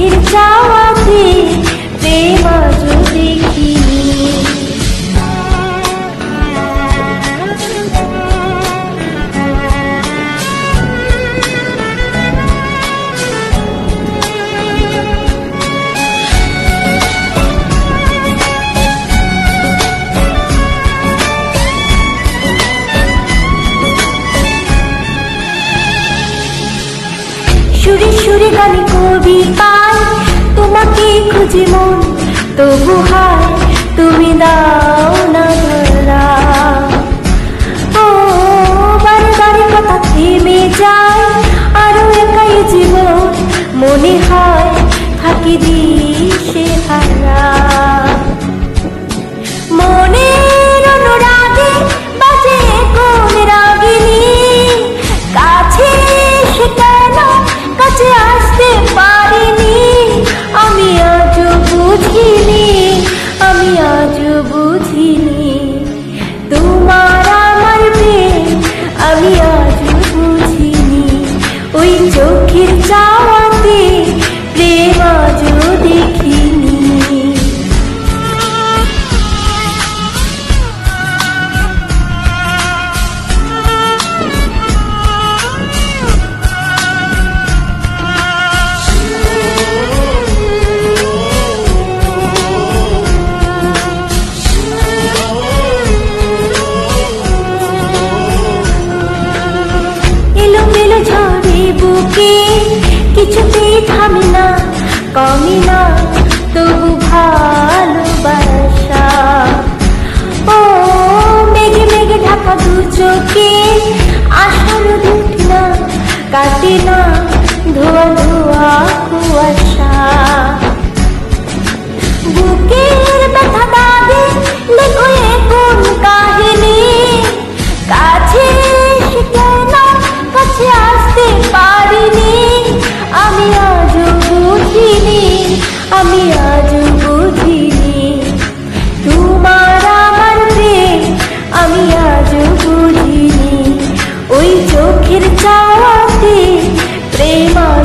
পাখির চাওয়াতে প্রেম দেখি। সুরে সুরে গানে কবি কথা থেমে যায় আরও একাই জীবন মনে হয় থাকি দিশে বুকে কিছুতেই থামে না কমে না, তবু ভালোবাসা। ও, মেঘে মেঘে ঢাকা দু চোখে আশার দুটি না, কাটে না আমি আজ বুঝিনি। তোমার আমার প্রেম আমি আজ বুঝিনি। ওই চোখের চাওয়াতে প্রেমা